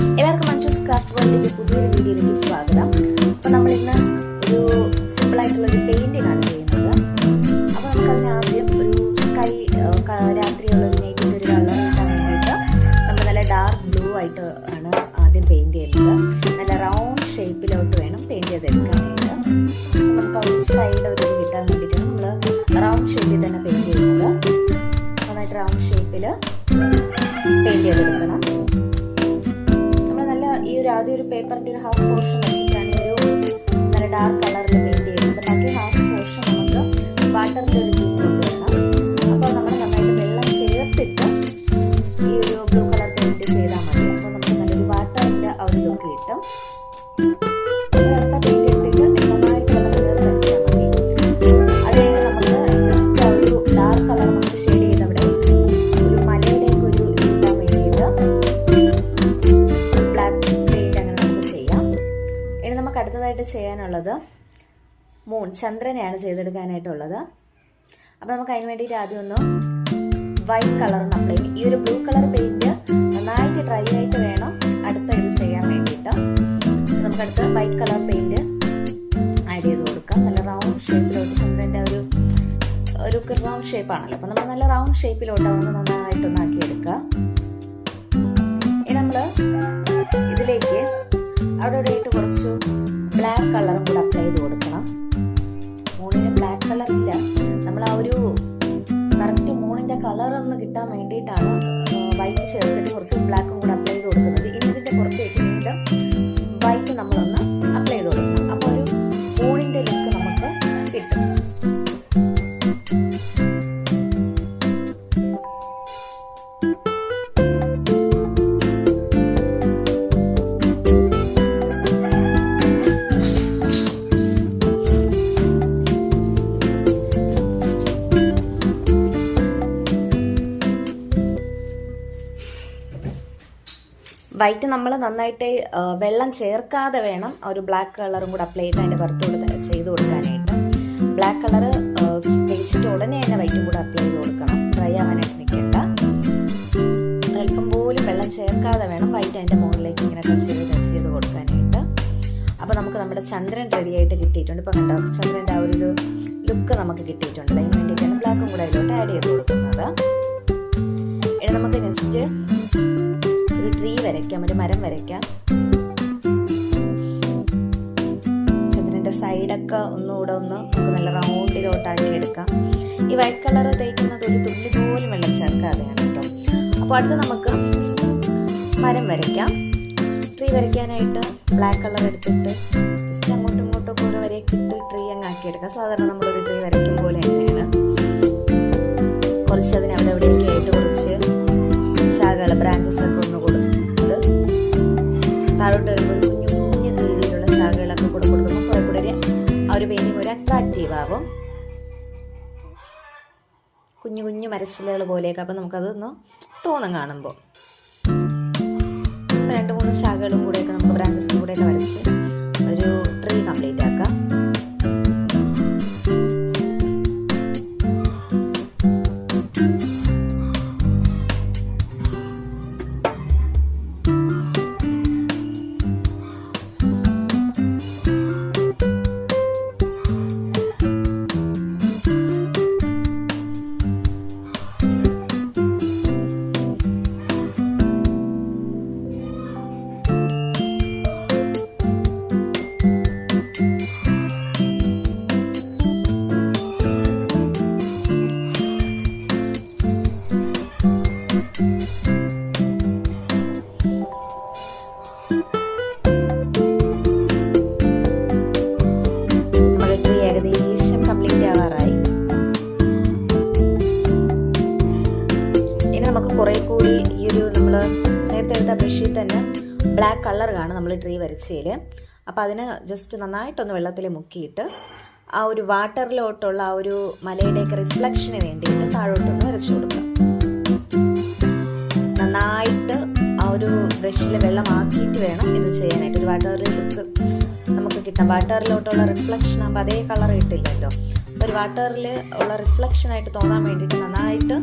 എല്ലാവർക്കും മഞ്ജൂസ് ക്രാഫ്റ്റ് വേൾഡിന്റെ പുതിയൊരു വീഡിയോയിലേക്ക് സ്വാഗതം. അപ്പോൾ നമ്മളിന്ന് ഒരു ഒരു പെയിന്റിംഗ് ചെയ്യുന്നത്. അപ്പോൾ നമുക്കതിന് ആദ്യം ഒരു സ്കൈ രാത്രിയുള്ള ഒരു നൈറ്റിന്റെ ഒരു കളർ കിട്ടാൻ വേണ്ടിയിട്ട് നമ്മൾ നല്ല ഡാർക്ക് ബ്ലൂ ആയിട്ട് ആണ് ആദ്യം പെയിന്റ് ചെയ്യുന്നത്. നല്ല റൗണ്ട് ഷേപ്പിലോട്ട് വേണം പെയിന്റ് ചെയ്തെടുക്കാനായിട്ട്. നമുക്ക് ആ ഒരു സ്കൈയുടെ ഒരു കിട്ടാൻ വേണ്ടിയിട്ടാണ് നമ്മൾ റൗണ്ട് ഷേപ്പിൽ തന്നെ പെയിന്റ് ചെയ്യുന്നത്. നന്നായിട്ട് റൗണ്ട് ഷേപ്പിൽ പെയിന്റ് ചെയ്തെടുക്കണം. ആദ്യം ഒരു പേപ്പറിന്റെ ഒരു ഹാഫ് പോർഷൻ വെച്ചിട്ടാണ് ഒരു നല്ല ഡാർക്ക് കളറിൽ അടുത്തതായിട്ട് ചെയ്യാനുള്ളത് മൂൺ ചന്ദ്രനെയാണ് ചെയ്തെടുക്കാനായിട്ടുള്ളത്. അപ്പോൾ നമുക്ക് അതിന് വേണ്ടിയിട്ട് ആദ്യം ഒന്ന് വൈറ്റ് കളർ അപ്ലൈ ഈ ഒരു ബ്ലൂ കളർ പെയിന്റ് നന്നായിട്ട് ഡ്രൈ ആയിട്ട് വേണം അടുത്ത ഇത് ചെയ്യാൻ വേണ്ടിയിട്ട്. നമുക്ക് അടുത്ത വൈറ്റ് കളർ പെയിന്റ് ആഡ് ചെയ്ത് കൊടുക്കാം. നല്ല റൗണ്ട് ഷേപ്പിലോട്ട് ചന്ദ്രന്റെ ഒരു ഒരു റൗണ്ട് ഷേപ്പാണല്ലോ അപ്പോൾ നമ്മൾ നല്ല റൗണ്ട് ഷേപ്പിലോട്ട് അതൊന്ന് നന്നായിട്ടൊന്നാക്കി എടുക്കുക ഇനി നമ്മൾ ഇതിലേക്ക് അവിടെ ഇവിടെ കുറച്ച് ബ്ലാക്ക് കളറും കൂടെ അപ്ലൈ ചെയ്ത് കൊടുക്കണം. മൂണിന് ബ്ലാക്ക് കളർ ഇല്ല. നമ്മൾ ആ ഒരു കറക്റ്റ് മൂണിന്റെ കളർ ഒന്ന് കിട്ടാൻ വേണ്ടിയിട്ടാണ് വൈറ്റ് ചേർത്തിട്ട് കുറച്ച് ബ്ലാക്കും കൂടെ അപ്ലൈ വൈറ്റ് നമ്മൾ നന്നായിട്ട് വെള്ളം ചേർക്കാതെ വേണം ഒരു ബ്ലാക്ക് കളറും കൂടെ അപ്ലൈ ചെയ്ത് അതിന്റെ പുറത്തുകൂടെ ചെയ്ത് കൊടുക്കാനായിട്ട്. ബ്ലാക്ക് കളർ തേച്ചിട്ട് ഉടനെ തന്നെ വൈറ്റും കൂടെ അപ്ലൈ ചെയ്ത് കൊടുക്കണം. ഡ്രൈ ആവാനായിട്ട് നിൽക്കേണ്ട. അല്പം പോലും വെള്ളം ചേർക്കാതെ വേണം വൈറ്റ് അതിന്റെ മുകളിലേക്ക് ഇങ്ങനെ ടച്ച് ചെയ്ത് ടച്ച് ചെയ്ത് കൊടുക്കാനായിട്ട്. അപ്പോൾ നമുക്ക് നമ്മുടെ ചന്ദ്രൻ റെഡി ആയിട്ട് കിട്ടിയിട്ടുണ്ട്. ഇപ്പോൾ കണ്ടോ ചന്ദ്രന്റെ ആ ഒരു ലുക്ക് നമുക്ക് കിട്ടിയിട്ടുണ്ട്. അതിന് വേണ്ടിയിട്ടാണ് ബ്ലാക്കും കൂടെ അതിലോട്ട് ആഡ് ചെയ്ത് കൊടുക്കുന്നത്. ഇനി നമുക്ക് നെക്സ്റ്റ് ഒരു ട്രീ വരയ്ക്കാം ഒരു മരം വരയ്ക്കാം. ചന്ദ്രന്റെ സൈഡൊക്കെ ഒന്നുകൂടെ ഒന്ന് നമുക്ക് നല്ല റൗണ്ടിലോട്ടാക്കി എടുക്കാം. ഈ വൈറ്റ് കളർ തേക്കുന്നത് ഒരു തുള്ളി പോലും വെള്ളം ചേർക്കാതെയാണ് കേട്ടോ. അപ്പോൾ അടുത്ത് നമുക്ക് മരം വരയ്ക്കാം. ട്രീ വരയ്ക്കാനായിട്ട് ബ്ലാക്ക് കളർ എടുത്തിട്ട് അങ്ങോട്ടും ഇങ്ങോട്ടും ഓരോ വരയൊക്കെ ഇട്ട് ട്രീ അങ്ങ് ആക്കിയെടുക്കാം സാധാരണ നമ്മളൊരു ട്രീ വരയ്ക്കും പോലെ തന്നെയാണ്. കുറച്ച് അതിന് അവിടെ എവിടെയൊക്കെ ആയിട്ട് കുറച്ച് ശാഖകൾ ബ്രാഞ്ച് താഴോട്ട് വരുമ്പോൾ കുഞ്ഞു കുഞ്ഞു രീതിയിലുള്ള ശാഖകളൊക്കെ കൂടെ കൊടുക്കുമ്പോൾ കുറെ കൂടെ ആ ഒരു പെയിന്റിങ് ഒരു അട്രാക്റ്റീവ് ആവും. കുഞ്ഞു കുഞ്ഞു മരച്ചിലകൾ പോലെയൊക്കെ അപ്പം നമുക്കതൊന്ന് തോന്നും കാണുമ്പോൾ രണ്ട് മൂന്ന് ശാഖകളും കൂടെയൊക്കെ നമുക്ക് ബ്രാഞ്ചസും കൂടെയൊക്കെ വരച്ച് ഒരു ട്രീ കംപ്ലീറ്റ് ആക്കാം. കളർ കാണും നമ്മൾ ട്രീ വരച്ചതിൽ അപ്പോൾ അതിന് ജസ്റ്റ് നന്നായിട്ടൊന്ന് വെള്ളത്തിൽ മുക്കിയിട്ട് ആ ഒരു വാട്ടറിലോട്ടുള്ള ആ ഒരു മലയുടെയൊക്കെ റിഫ്ലക്ഷന് വേണ്ടിയിട്ട് താഴോട്ടൊന്ന് വരച്ചു കൊടുക്കാം നന്നായിട്ട് ആ ഒരു ബ്രഷിൽ വെള്ളമാക്കിയിട്ട് വേണം ഇത് ചെയ്യാനായിട്ട്. ഒരു വാട്ടറിൽ ലുക്ക് നമുക്ക് കിട്ടാം. വാട്ടറിലോട്ടുള്ള റിഫ്ലക്ഷൻ ആകുമ്പോൾ അതേ കളർ കിട്ടില്ലല്ലോ. ഒരു വാട്ടറിൽ ഉള്ള റിഫ്ലക്ഷനായിട്ട് തോന്നാൻ വേണ്ടിയിട്ട് നന്നായിട്ട്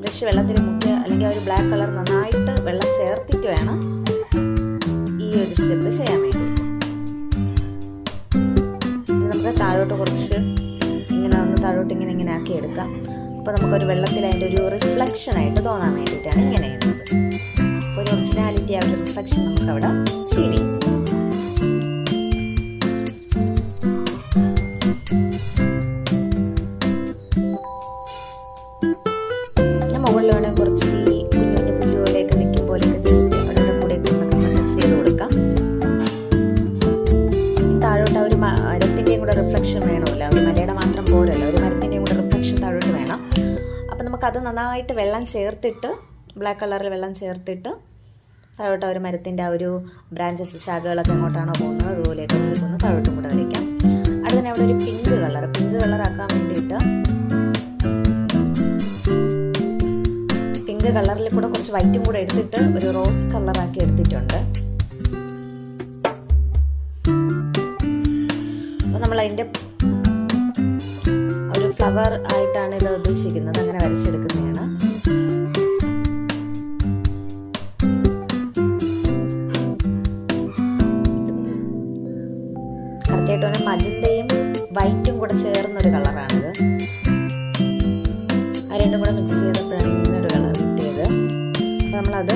ബ്രഷ് വെള്ളത്തിൽ മുക്കുക. അല്ലെങ്കിൽ ആ ഒരു ബ്ലാക്ക് കളർ നന്നായിട്ട് വെള്ളം ചേർത്തിട്ട് വേണം കൊടുക്കാം അപ്പോൾ നമുക്കൊരു വെള്ളത്തിൽ അതിന്റെ ഒരു റിഫ്ലക്ഷൻ ആയിട്ട് തോന്നാൻ വേണ്ടിയിട്ടാണ് ഇങ്ങനെ ചെയ്യുന്നത്. ഒരു ഒറിജിനാലിറ്റി ആ ഒരു റിഫ്ലക്ഷൻ നമുക്കവിടെ ഫീൽ ചേർത്തിട്ട് ബ്ലാക്ക് കളറിൽ വെള്ളം ചേർത്തിട്ട് താഴോട്ട് ഒരു മരത്തിന്റെ ആ ഒരു ബ്രാഞ്ചസ് ശാഖകളൊക്കെ എങ്ങോട്ടാണോ പോകുന്നത് അതുപോലെയൊക്കെ വെച്ചിട്ടൊന്ന് താഴോട്ടും കൂടെ വരയ്ക്കാം. അടുത്ത തന്നെ അവിടെ ഒരു പിങ്ക് കളർ പിങ്ക് കളറാക്കാൻ വേണ്ടിയിട്ട് പിങ്ക് കളറിൽ കൂടെ കുറച്ച് വൈറ്റും കൂടെ എടുത്തിട്ട് ഒരു റോസ് കളറാക്കി എടുത്തിട്ടുണ്ട്. അപ്പോൾ നമ്മൾ അതിന്റെ ഒരു ഫ്ലവർ ആയിട്ടാണ് ഇത് ഉദ്ദേശിക്കുന്നത് അങ്ങനെ വരച്ചെടുക്കുന്നതാണ്. മിക്സ് ചെയ്തപ്പോഴാണ് ഇങ്ങനൊരു കളർ കിട്ടിയത്. അപ്പോൾ നമ്മളത്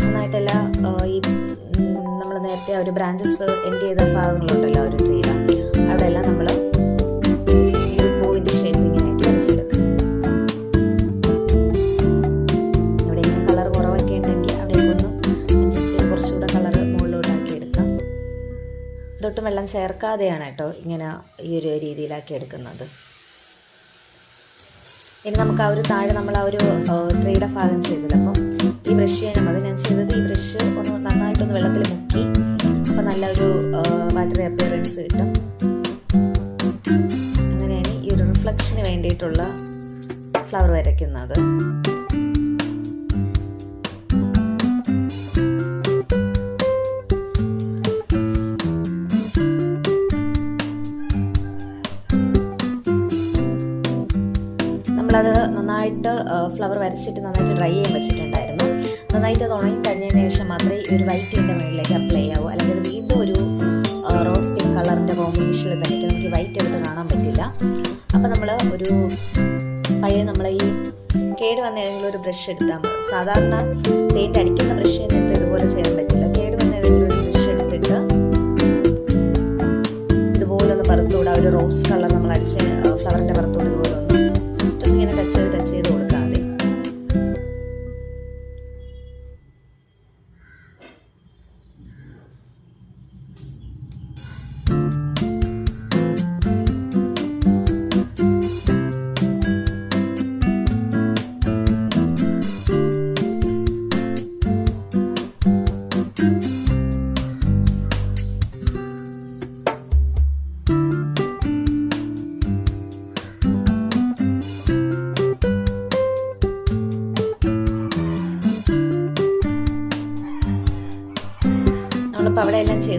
നന്നായിട്ടെല്ലാം ഈ നമ്മൾ നേരത്തെ ഒരു ബ്രാഞ്ചസ് എൻഡ് ചെയ്ത ഭാഗങ്ങളുണ്ടല്ലോ ഒരു ട്രീല അവിടെ എല്ലാം നമ്മൾ ഒട്ടും കളർ കളർ എടുക്കാം. വെള്ളം ചേർക്കാതെയാണ് കേട്ടോ ഇങ്ങനെ ഈ ഒരു രീതിയിലാക്കി എടുക്കുന്നത്. ഇനി നമുക്ക് ആ ഒരു താഴെ നമ്മൾ ആ ഒരു ട്രീയുടെ ഭാഗം ചെയ്തത്. അപ്പം ഈ ബ്രഷ് ചെയ്യാനും അത് ഞാൻ ചെയ്തത് ഈ ബ്രഷ് ഒന്ന് നന്നായിട്ടൊന്ന് വെള്ളത്തിൽ മുക്കി അപ്പം നല്ലൊരു വാട്ടർ അപ്പിയറൻസ് കിട്ടും. അങ്ങനെയാണ് ഈ ഒരു റിഫ്ലക്ഷന് വേണ്ടിയിട്ടുള്ള ഫ്ലവർ വരയ്ക്കുന്നത്. ഫ്ലവർ വരച്ചിട്ട് നന്നായിട്ട് ഡ്രൈ ചെയ്യാൻ വെച്ചിട്ടുണ്ടായിരുന്നു. നന്നായിട്ട് അത് ഉണങ്ങി കഴിഞ്ഞതിന് ശേഷം മാത്രമേ ഒരു ഇതിന്റെ മുകളിലേക്ക് അപ്ലൈ ആവൂ. അല്ലെങ്കിൽ വീണ്ടും ഒരു റോസ് പിങ്ക് കളറിന്റെ കോമ്പിനേഷനിൽ തന്നെ നമുക്ക് വൈറ്റ് എടുത്ത് കാണാൻ പറ്റില്ല. അപ്പോൾ നമ്മൾ ഒരു പഴയ നമ്മൾ ഈ കേട് വന്ന ഏതെങ്കിലും ഒരു ബ്രഷ് എടുത്താൽ സാധാരണ പെയിന്റ് അടിക്കുന്ന ബ്രഷ് എടുത്ത് ഇതുപോലെ ചെയ്യാൻ പറ്റില്ല. കേട് വന്ന ഏതെങ്കിലും ഒരു ബ്രഷ് എടുത്തിട്ട് ഇതുപോലെ ഒന്ന് പറത്തുകൂടെ. ഒരു റോസ് കളർ നമ്മൾ അടിച്ച് ഫ്ലവറിന്റെ പുറത്തൂടെ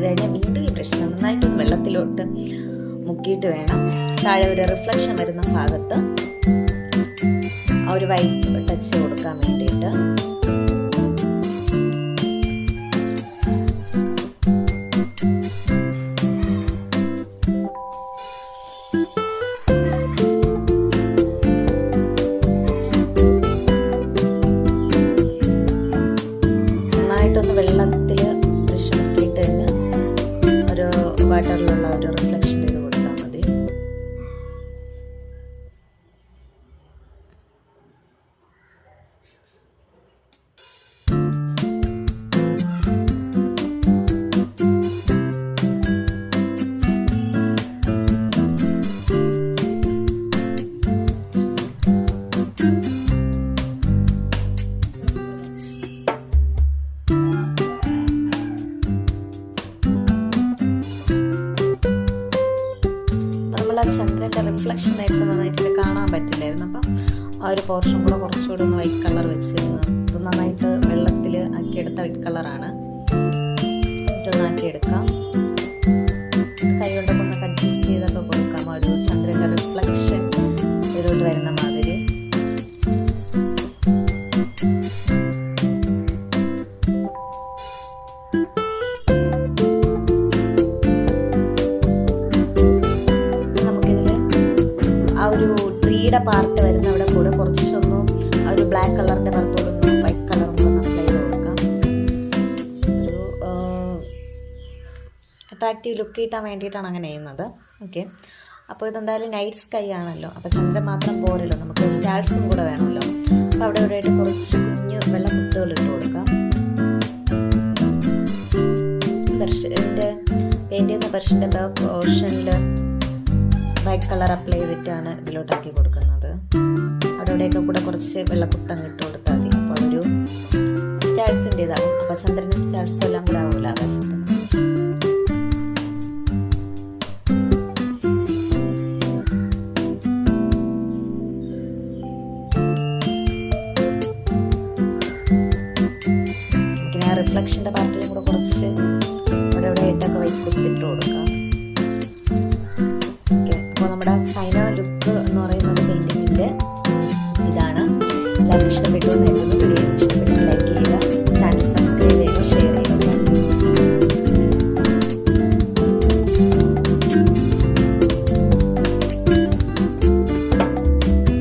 ചെയ്ത് കഴിഞ്ഞാൽ വീണ്ടും ഈ ബ്രഷ് നന്നായിട്ട് വെള്ളത്തിലോട്ട് മുക്കിയിട്ട് വേണം. താഴെ ഒരു റിഫ്ലക്ഷൻ വരുന്ന ഭാഗത്ത് ആ ഒരു വൈറ്റ് ടച്ച് കൊടുക്കാൻ വേണ്ടിയിട്ട്. റിഫ്ലക്ഷൻ നേരത്തെ നന്നായിട്ട് കാണാൻ പറ്റില്ലായിരുന്നു. അപ്പം ആ ഒരു പോർഷൻ കൂടെ കുറച്ചുകൂടെ ഒന്ന് വൈറ്റ് കളർ വെച്ചിരുന്നു ഇത് നന്നായിട്ട് വെള്ളത്തിൽ ആക്കി ആക്കിയെടുത്ത വൈറ്റ് കളറാണ് ഇതൊന്ന് ആക്കിയെടുക്കാം. കൈ കൊണ്ടൊക്കെ അട്രാക്റ്റീവ് ലുക്ക് കിട്ടാൻ വേണ്ടിയിട്ടാണ് അങ്ങനെ ചെയ്യുന്നത്. ഓക്കെ അപ്പോൾ ഇതെന്തായാലും നൈറ്റ് സ്കൈ ആണല്ലോ. അപ്പോൾ ചന്ദ്രൻ മാത്രം പോരല്ലോ. നമുക്ക് സ്റ്റാർസും കൂടെ വേണമല്ലോ. അപ്പോൾ അവിടെ ഇവിടെ ആയിട്ട് കുറച്ച് വെള്ളം മുത്തുകൾ ഇട്ട് കൊടുക്കാം. പെർഷന്റെ പെയിന്റ് ചെയ്യുന്ന പെർഷന്റെ ബാക്ക് വൈറ്റ് കളർ അപ്ലൈ ചെയ്തിട്ടാണ് ഇതിലോട്ടാക്കി കൊടുക്കുന്നത്. അവിടെ ഇവിടെയൊക്കെ കൂടെ കുറച്ച് വെള്ളക്കുത്തം ഇട്ട് കൊടുത്താൽ മതി. അപ്പോൾ ഒരു സ്റ്റാർസിന്റെ ഇതാകും അപ്പോൾ ചന്ദ്രനും സ്റ്റാർസും എല്ലാം കൂടെ ആവില്ല ആകാശത്ത്. വൈറ്റ്